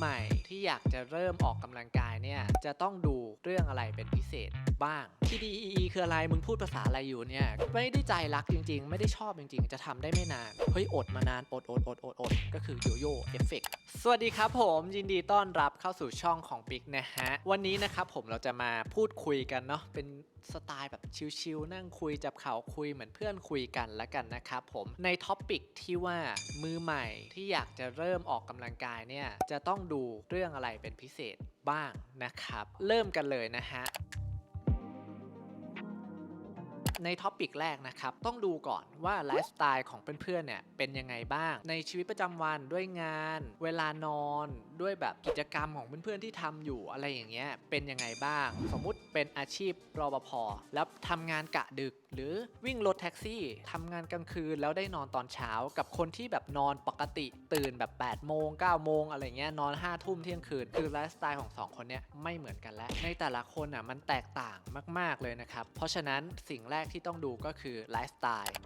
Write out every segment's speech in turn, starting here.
ใหม่ที่อยากจะเริ่มออกกำลังกายเนี่ยจะต้องดูเรื่องอะไรเป็นพิเศษบ้าง TDEE คืออะไร มึงพูดภาษาอะไรอยู่เนี่ย ไม่ได้ใจรักจริง ๆ ไม่ได้ชอบจริง ๆ จะทำได้ไม่นาน เฮ้ย อดมานาน อดอดอดอดอดก็คือโยโย่เอฟเฟกสวัสดีครับผมยินดีต้อนรับเข้าสู่ช่องของปิกนะฮะ วันนี้นะครับผมเราจะมาพูดคุยกันเนาะเป็นสไตล์แบบชิลๆนั่งคุยจับเข่าคุยเหมือนเพื่อนคุยกันละกันนะครับผมในท็อปิกที่ว่ามือใหม่ที่อยากจะเริ่มออกกำลังกายเนี่ยจะต้องดูเรื่องอะไรเป็นพิเศษบ้างนะครับ เริ่มกันเลยนะฮะ ในท็อปิกแรกนะครับ ต้องดูก่อนว่าไลฟ์สไตล์ของเพื่อนๆเนี่ยเป็นยังไงบ้าง ในชีวิตประจำวันด้วยงาน เวลานอนด้วยแบบกิจกรรมของเพื่อนๆที่ทำอยู่อะไรอย่างเงี้ยเป็นยังไงบ้าง สมมุติเป็นอาชีพรปภแล้วทำงานกะดึก หรือวิ่งรถแท็กซี่ทำงานกลางคืนแล้วได้นอนตอนเช้ากับคนที่แบบนอนปกติ ตื่นแบบ8โมง9โมงอะไรเงี้ยนอน5ทุ่มเที่ยงคืน คือไลฟ์สไตล์ของสองคนเนี้ยไม่เหมือนกันแล้ว ในแต่ละคนอะมันแตกต่างมาก ๆ เลยนะครับ เพราะฉะนั้นสิ่งแรกที่ต้องดูก็คือไลฟ์สไตล์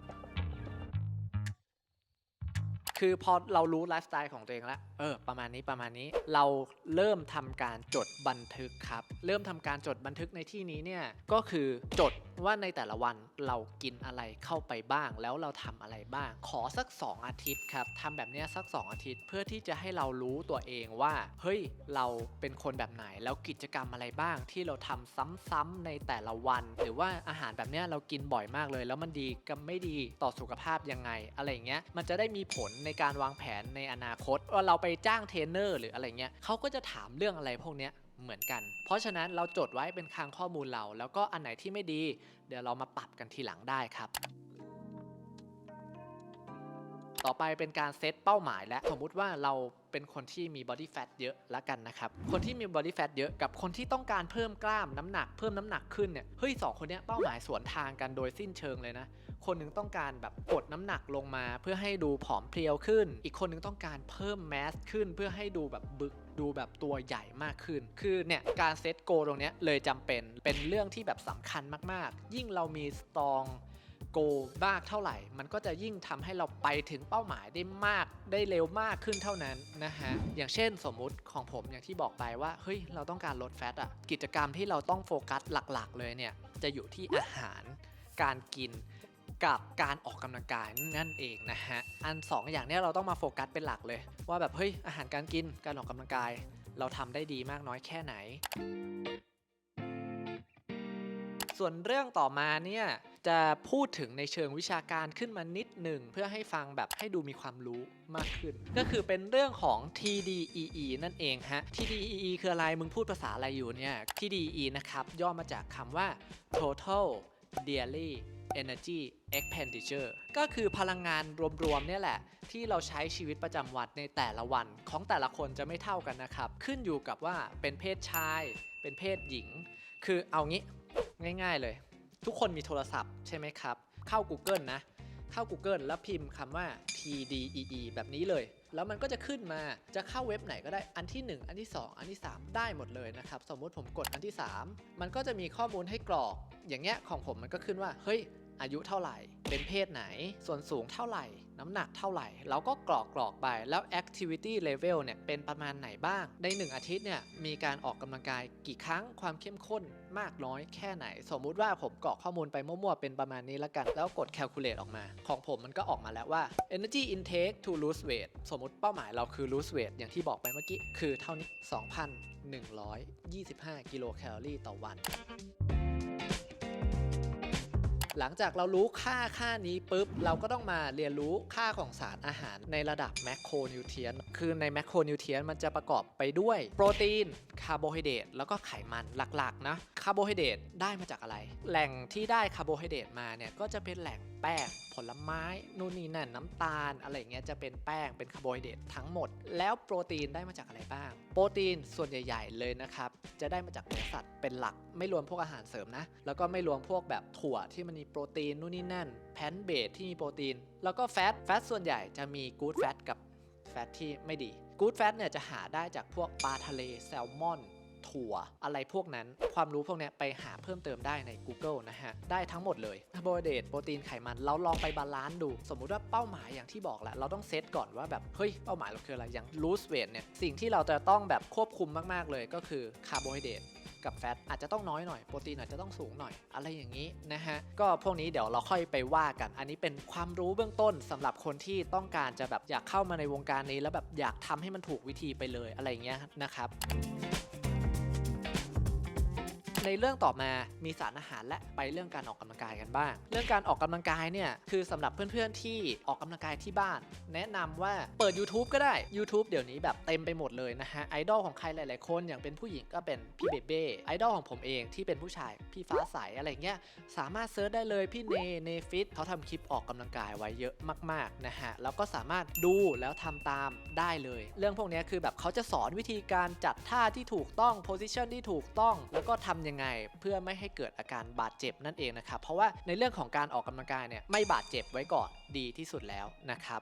คือพอเรารู้ไลฟ์สไตล์ของตัวเองแล้ว เออ ประมาณนี้ประมาณนี้ เราเริ่มทำการจดบันทึกครับ เริ่มทำการจดบันทึกในที่นี้เนี่ย ก็คือจด ว่าในแต่ละวันเรากินอะไรเข้าไปบ้าง แล้วเราทำอะไรบ้าง ขอสัก 2 อาทิตย์ครับทำแบบนี้สัก 2 อาทิตย์ เพื่อที่จะให้เรารู้ตัวเองว่า เฮ้ย เราเป็นคนแบบไหน แล้วกิจกรรมอะไรบ้าง ที่เราทำซ้ำๆในแต่ละวัน หรือว่าอาหารแบบนี้เรากินบ่อยมากเลย แล้วมันดีกับไม่ดีต่อสุขภาพยังไง อะไรเงี้ย มันจะได้มีผลในการวางแผนในอนาคตว่าเราไปจ้างเทรนเนอร์หรืออะไรเงี้ยเขาก็จะถามเรื่องอะไรพวกเนี้ย เหมือนกัน เพราะฉะนั้นเราจดไว้เป็นคลังข้อมูลเรา แล้วก็อันไหนที่ไม่ดี เดี๋ยวเรามาปรับกันทีหลังได้ครับ ต่อไปเป็นการเซตเป้าหมายและสมมุติว่าเราเป็นคนที่มี body fat เยอะละกันนะครับ คนที่มี body fat เยอะกับคนที่ต้องการเพิ่มกล้ามน้ำหนักเพิ่มน้ำหนักขึ้นเนี่ย เฮ้ยสองคนเนี้ยเป้าหมายสวนทางกันโดยสิ้นเชิงเลยนะ คนหนึงต้องการแบบกดน้ำหนักลงมาเพื่อให้ดูผอมเพรียวขึ้น อีกคนหนึงต้องการเพิ่มแมสขึ้น เพื่อให้ดูแบบบึกดูแบบตัวใหญ่มากขึ้น คือเนี่ยการเซตโกตรงเนี้ยเลยจำเป็นเป็นเรื่องที่แบบสำคัญมากๆ ยิ่งเรามีสตอง โกมากเท่าไหร่ มันก็จะยิ่งทำให้เราไปถึงเป้าหมายได้มากได้เร็วมากขึ้นเท่านั้นนะฮะอย่างเช่นสมมุติของผมอย่างที่บอกไปว่าเฮ้ยเราต้องการลดแฟตอะกิจกรรมที่เราต้องโฟกัสหลักๆ เลยเนี่ยจะอยู่ที่อาหารการกินกับการออกกำลังกายนั่นเองนะฮะ อัน 2 อย่างเนี้ยเราต้องมาโฟกัสเป็นหลักเลย ว่าแบบเฮ้ยอาหารการกินการออกกำลังกาย เราทำได้ดีมากน้อยแค่ไหน ส่วนเรื่องต่อมาเนี่ย จะพูดถึงในเชิงวิชาการขึ้นมานิดหนึ่ง เพื่อให้ฟังแบบให้ดูมีความรู้มากขึ้น ก็คือเป็นเรื่องของ TDEE นั่นเองฮะ TDEE คืออะไรมึงพูดภาษาอะไรอยู่เนี่ย TDEE นะครับย่อมาจากคำว่า total daily energy expenditure ก็คือพลังงานรวมๆเนี่ยแหละ ที่เราใช้ชีวิตประจำวันในแต่ละวันของแต่ละคนจะไม่เท่ากันนะครับ ขึ้นอยู่กับว่าเป็นเพศชาย เป็นเพศหญิง คือเอางี้ง่าย ๆเลย ทุกคนมีโทรศัพท์ใช่ไหมครับ เข้า Google นะ เข้า Google แล้วพิมพ์คำว่า TDEE แบบนี้เลย แล้วมันก็จะขึ้นมาจะเข้าเว็บไหนก็ได้อันที่ 1 อันที่ 2 อันที่ 3 ได้หมดเลยนะครับ สมมุติผมกดอันที่ 3 มันก็จะมีข้อมูลให้กรอก อย่างเงี้ยของผมมันก็ขึ้นว่าเฮ้ย อายุเท่าไหร่ เป็นเพศไหน ส่วนสูงเท่าไหร่ น้ำหนักเท่าไหร่ เราก็กรอกกรอกไป แล้ว activity level เนี่ย เป็นประมาณไหนบ้าง ใน 1 อาทิตย์เนี่ย มีการออกกำลังกายกี่ครั้ง ความเข้มข้นมากน้อยแค่ไหน สมมุติว่าผมกรอกข้อมูลไปมั่วๆ เป็นประมาณนี้ล้วกัน แล้วกด calculate ออกมา ของผมมันก็ออกมาแล้วว่า energy intake to lose weight สมมุติเป้าหมายเราคือ lose weight อย่างที่บอกไปเมื่อกี้ คือเท่านี้ 2,125 กิโลแคลอรี่ต่อวัน หลังจากเรารู้ค่าค่านี้ปุ๊บ เราก็ต้องมาเรียนรู้ค่าของสารอาหารในระดับแมคโครนิวเทียนคือในแมคโครนิวเทียนมันจะประกอบไปด้วยโปรตีนคาร์โบไฮเดรตแล้วก็ไขมันหลักๆนะคาร์โบไฮเดรตได้มาจากอะไร แหล่งที่ได้คาร์โบไฮเดรตมาเนี่ยก็จะเป็นแหล่งแป้งผลไม้นู่นนี่นั่นน้ำตาล อะไรเงี้ยจะเป็นแป้งเป็นคาร์โบไฮเดรตทั้งหมด แล้วโปรตีนได้มาจากอะไรบ้าง โปรตีนส่วนใหญ่ ๆ เลยนะครับ จะได้มาจากเนื้อสัตว์เป็นหลัก ไม่รวมพวกอาหารเสริมนะ แล้วก็ไม่รวมพวกแบบถั่วที่มันมีโปรตีนนู่นนี่นั่น แพนเบสที่มีโปรตีน แล้วก็แฟต แฟตส่วนใหญ่จะมีกู๊ดแฟตกับแฟตที่ไม่ดี กู๊ดแฟตเนี่ยจะหาได้จากพวกปลาทะเลแซลมอนถั่วอะไรพวกนั้น ความรู้พวกนี้ไปหาเพิ่มเติมได้ใน Google นะฮะ ได้ทั้งหมดเลยคาร์โบไฮเดรตโปรตีนไขมัน เราลองไปบาลานซ์ดู สมมุติว่าเป้าหมายอย่างที่บอกแหละ เราต้องเซตก่อนว่าแบบ เฮ้ย เป้าหมายเราคืออะไร อย่าง lose weight เนี่ย สิ่งที่เราจะต้องแบบควบคุมมาก ๆ เลยก็คือคาร์โบไฮเดรต กับแฟตอาจจะต้องน้อยหน่อยโปรตีนอาจจะต้องสูงหน่อยอะไรอย่างนี้นะฮะก็พวกนี้เดี๋ยวเราค่อยไปว่ากัน อันนี้เป็นความรู้เบื้องต้นสำหรับคนที่ต้องการจะแบบอยากเข้ามาในวงการนี้ แล้วแบบอยากทำให้มันถูกวิธีไปเลยอะไรอย่างเงี้ยนะครับ ในเรื่องต่อมามีสารอาหารและไปเรื่องการออกกำลังกายกันบ้าง เรื่องการออกกำลังกายเนี่ยคือสำหรับเพื่อนๆที่ออกกำลังกายที่บ้าน แนะนำว่าเปิด YouTube ก็ได้ YouTube เดี๋ยวนี้แบบเต็มไปหมดเลยนะฮะไอดอลของใครหลายๆคนอย่างเป็นผู้หญิงก็เป็นพี่เบเบ้ไอดอลของผมเองที่เป็นผู้ชายพี่ฟ้าใสอะไรเงี้ยสามารถเซิร์ชได้เลยพี่เนเนฟิตเขาทำคลิปออกกำลังกายไว้เยอะมากๆนะฮะแล้วก็สามารถดูแล้วทำตามได้เลย เรื่องพวกนี้คือแบบเขาจะสอนวิธีการจัดท่าที่ถูกต้องโพสิชันที่ถูกต้อง แล้วก็ทำยังไง เพื่อไม่ให้เกิดอาการบาดเจ็บนั่นเองนะครับ เพราะว่าในเรื่องของการออกกำลังกายเนี่ยไม่บาดเจ็บไว้ก่อนดีที่สุดแล้วนะครับ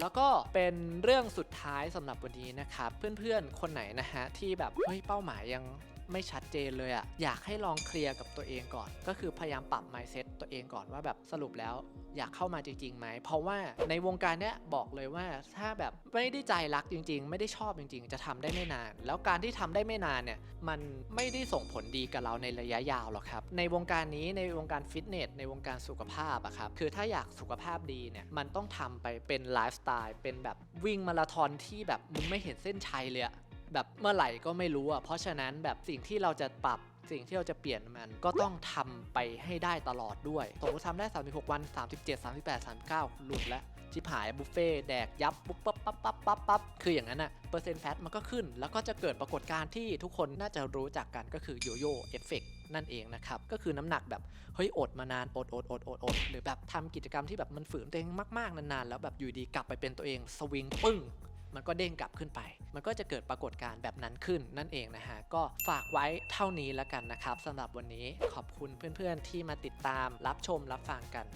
แล้วก็เป็นเรื่องสุดท้ายสำหรับวันนี้นะครับ เพื่อนๆ คนไหนนะฮะที่แบบเฮ้ยเป้าหมายยัง ไม่ชัดเจนเลยอะอยากให้ลองเคลียร์กับตัวเองก่อน ก็คือพยายามปรับ mindset ตัวเองก่อนว่าแบบสรุปแล้วอยากเข้ามาจริงๆไหม เพราะว่าในวงการเนี้ยบอกเลยว่าถ้าแบบไม่ได้ใจรักจริง ๆ ไม่ได้ชอบจริง ๆ จะทำได้ไม่นาน แล้วการที่ทำได้ไม่นานเนี่ยมันไม่ได้ส่งผลดีกับเราในระยะยาวหรอกครับ ในวงการนี้ในวงการฟิตเนสในวงการสุขภาพอะครับคือถ้าอยากสุขภาพดีเนี่ยมันต้องทำไปเป็นไลฟ์สไตล์เป็นแบบวิ่งมาราธอนที่แบบมึงไม่เห็นเส้นชัยเลยอะ แบบเมื่อไหร่ก็ไม่รู้อะเพราะฉะนั้นแบบสิ่งที่เราจะปรับสิ่งที่เราจะเปลี่ยนมันก็ต้องทำไปให้ได้ตลอดด้วยสมมติทำได้ 36 วัน 37 38 39 หลุดแล้วชิบหายบุฟเฟ่แดกยับปุ๊บปั๊บปั๊บปั๊บปั๊บปั๊บคืออย่างนั้นอะเปอร์เซ็นต์แฟตมันก็ขึ้น แล้วก็จะเกิดปรากฏการณ์ที่ทุกคนน่าจะรู้จักกันก็คือโยโย่เอฟเฟกนั่นเองนะครับ ก็คือน้ำหนักแบบเฮ้ยอดมานานอดอดอดอดอดหรือแบบทำกิจกรรมที่แบบมันฝืนตัวเองมากๆนานๆ แล้วแบบอยู่ดีกลับไปเป็นตัวเองสวิงปึ้ง มันก็เด้งกลับขึ้นไป มันก็จะเกิดปรากฏการณ์แบบนั้นขึ้นนั่นเองนะฮะ ก็ฝากไว้เท่านี้แล้วกันนะครับสำหรับวันนี้ขอบคุณเพื่อนๆที่มาติดตามรับชมรับฟังกัน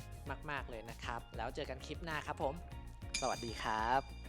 มาก ๆเลยนะครับ แล้วเจอกันคลิปหน้าครับผม สวัสดีครับ